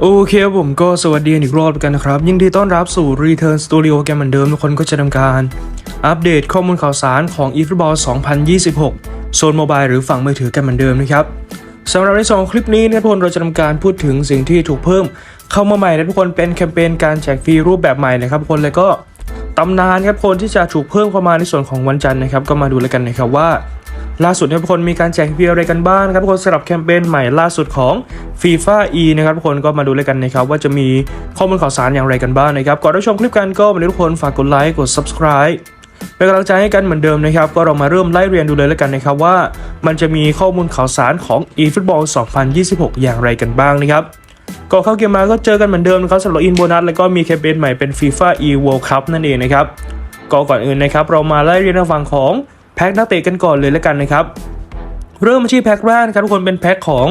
โอเคครับผมก็สวัสดีอีกรอบกันนะครับ ยินดีต้อนรับสู่ Return Studio กันเหมือนเดิมทุกคนก็จะทำการ อัปเดตข้อมูลข่าวสารของ eFootball 2026 โซนโมบายหรือฝั่งมือถือกันเหมือนเดิมนะครับสำหรับในสองคลิปนี้นะครับทุกคนเราจะทำการพูดถึงสิ่งที่ถูกเพิ่ม เข้ามาใหม่นะทุกคนเป็นแคมเปญการแจกฟรีรูปแบบใหม่นะครับคนแล้วก็ตำนานครับคนที่จะถูกเพิ่มเข้ามาในส่วนของวันจันทร์นะครับ ก็มาดูแล้วกันนะครับว่า ล่าสุดเนี่ยทุกคนมีการแจกฟรีอะไรกันบ้างครับทุกคนสำหรับแคมเปญใหม่ล่าสุดของ FIFA E นะครับทุกคนก็มาดูเลยกันนะครับว่าจะมีข้อมูลข่าวสารอย่างไรกันบ้างนะครับก่อนรับชมคลิปกันก็มาทุกคนฝากกดไลค์กด subscribe เป็นกำลังใจให้กันเหมือนเดิมนะครับ ก็เรามาเริ่มไล่เรียนดูเลยแล้วกันนะครับว่า มันจะมีข้อมูลข่าวสารของ eFootball 2026 อย่างไรกันบ้างนะครับก่อนเข้าเกมมาก็เจอกันเหมือนเดิมนะครับสำหรับอินโบนัสแล้วก็มีแคมเปญใหม่เป็น FIFA E World Cup นั่นเองนะครับก็ก่อนอื่นนะครับเรามาไล่เรียนทางฝั่งของ พ็คนักเตะกันก่อนเลยแล้วกันนะครับ เริ่มมาที่แพ็คแรกนะครับทุกคนเป็นแพ็คของ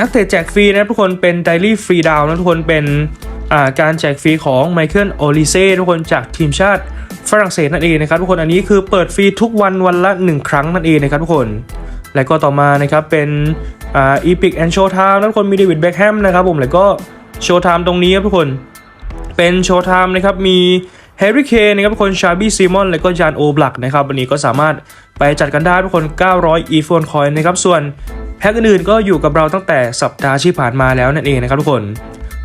นักเตะแจกฟรีนะทุกคนเป็นไดรี่ฟรีดาวนะทุกคนเป็นการแจกฟรีของไมเคิลโอลิเซ่ทุกคนจากทีมชาติฝรั่งเศสนั่นเองนะครับทุกคนอันนี้คือเปิดฟรีทุกวันวันละ 1 ครั้งนั่นเองนะครับทุกคน และก็ต่อมานะครับเป็นอีพิกแอนโชว์ไทม์ทุกคนมีเดวิดแบ็คแฮมนะครับผมแล้วก็โชว์ไทม์ตรงนี้ครับทุกคน เป็นโชว์ไทม์นะครับมี แฮร์รี่เคนนะครับคนชาบี้ซีมอนและก็จานโอบลักนะครับวันนี้ก็สามารถไปจัดกันได้ทุกคน 900 e ีโฟนคอยนะครับส่วนแพ็คอื่นๆก็อยู่กับเราตั้งแต่สัปดาห์ที่ผ่านมาแล้วนั่นเองนะครับทุกคน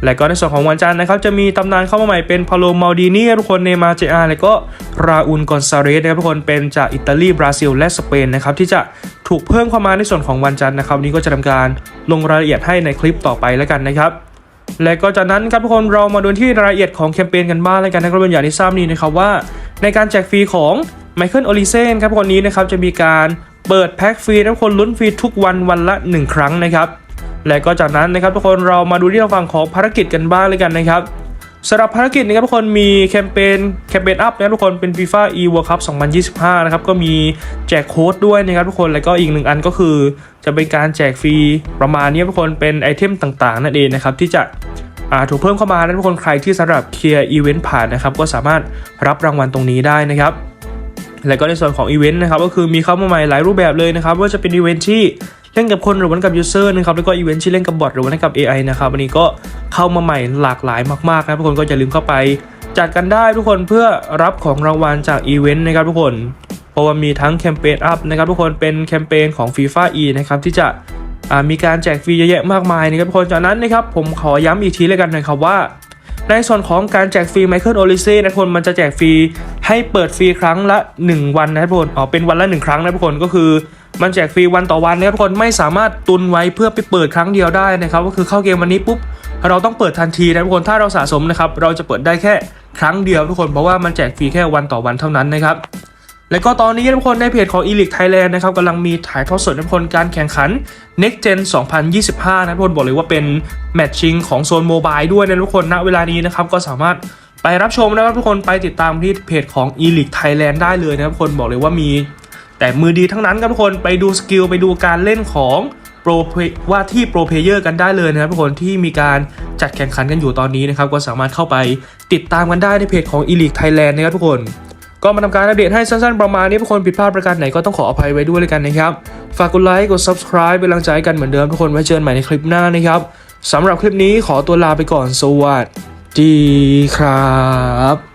และก็ในส่วนของวันจันทร์นะครับจะมีตำนานเข้ามาใหม่เป็นพาโลมาดินีทุกคนเนมาเจอาและก็ราอุนกอนซาเรสนะครับทุกคนเป็นจากอิตาลีบราซิล และสเปนนะครับที่จะถูกเพิ่มเข้ามาในส่วนของวันจันทร์นะครับนี้ก็จะทำการลงรายละเอียดให้ในคลิปต่อไปแล้วกันนะครับ และก็จากนั้นครับทุกคนเรามาดูที่รายละเอียดของแคมเปญกันบ้างแล้วกันนะครับเป็นอย่างที่ทราบนี้นะครับว่า ในการแจกฟรีของไมเคิลโอลิเซนครับคนนี้นะครับจะมีการเปิดแพ็กฟรีนะทุกคนลุ้นฟรีทุกวันวันละ 1 ครั้งนะครับ และก็จากนั้นนะครับทุกคนเรามาดูที่ทางฝั่งของภารกิจกันบ้างเลยกันนะครับ สำหรับภารกิจนะครับทุกคนมีแคมเปญแคมเปญอัพนะครับทุกคนเป็น FIFA E World Cup 2025 นะครับก็มีแจกโค้ดด้วยนะครับทุกคนแล้วก็อีกหนึ่งอันก็คือ จะเป็นการแจกฟรีประมาณนี้ทุกคนเป็นไอเทมต่างๆนั่นเองนะครับที่จะถูกเพิ่มเข้ามานะทุกคนใครที่สำหรับเคลียร์อีเวนต์ผ่านนะครับก็สามารถรับรางวัลตรงนี้ได้นะครับและก็ในส่วนของอีเวนต์นะครับก็คือมีเข้ามาใหม่หลายรูปแบบเลยนะครับว่าจะเป็นอีเวนต์ที่เล่นกับคนหรือว่ากับยูเซอร์นะครับแล้วก็อีเวนต์ที่เล่นกับบอทหรือว่ากับ AI นะครับวันนี้ก็ เข้ามาใหม่หลากหลายมากๆนะทุกคนก็อย่าลืมเข้าไปจัดกันได้ทุกคนเพื่อรับของรางวัลจากอีเวนต์นะครับทุกคนเพราะว่ามีทั้งแคมเปญอัพนะครับทุกคนเป็นแคมเปญของ FIFA E นะครับที่จะมีการแจกฟรีเยอะแยะมากมายนะครับทุกคนจากนั้นนะครับผมขอย้ำอีกทีเลยกันนะครับว่า ในส่วนของการแจกฟรีไมเคิลโอลิเซ่นะทุกคนมันจะแจกฟรีให้เปิดฟรีครั้งละ 1 วันนะครับทุกคนอ๋อเป็นวันละ 1 ครั้งนะทุกคนก็คือมันแจกฟรีวันต่อวันนะครับทุกคนไม่สามารถตุนไว้เพื่อไปเปิดครั้งเดียวได้นะครับก็คือเข้าเกมวันนี้ปุ๊บ เราต้องเปิดทันทีนะทุกคนถ้าเราสะสมนะครับเราจะเปิดได้แค่ครั้งเดียวทุกคนเพราะว่ามันแจกฟรีแค่วันต่อวันเท่านั้นนะครับแล้วก็ตอนนี้ทุกคนในเพจของ e l i t e Thailand นะครับกำลังมีถ่ายทอดสดทุกคนการแข่งขัน Next Gen 2025 นะทุกคนบอกเลยว่าเป็นแมตช์ชิงของโซนโมบายด้วยนะทุกคนณเวลานี้นะครับก็สามารถไปรับชมนะครับทุกคนไปติดตามที่เพจของ e l i t e Thailand ได้เลยนะครับทุกคนบอกเลยว่ามี แต่มือดีทั้งนั้นครับทุกคนไปดูสกิลไปดูการเล่นของ โปรว่าที่โปรเพเยอร์กันได้เลยนะครับทุกคนที่มีการจัดแข่งขันกันอยู่ตอนนี้นะครับก็สามารถเข้าไปติดตามกันได้ในเพจของ e l i t e Thailand นะครับทุกคน ก็มาทำการอัปเดตให้สั้นๆประมาณนี้ทุกคนผิดพลาดประการไหนก็ต้องขออภัยไว้ด้วยเลยกันนะครับ ฝากกดไลค์กด subscribe เป็นกำลังใจกันเหมือนเดิมทุกคนไว้เจอกันใหม่ในคลิปหน้านะครับสำหรับคลิปนี้ขอตัวลาไปก่อนสวัสดีครับ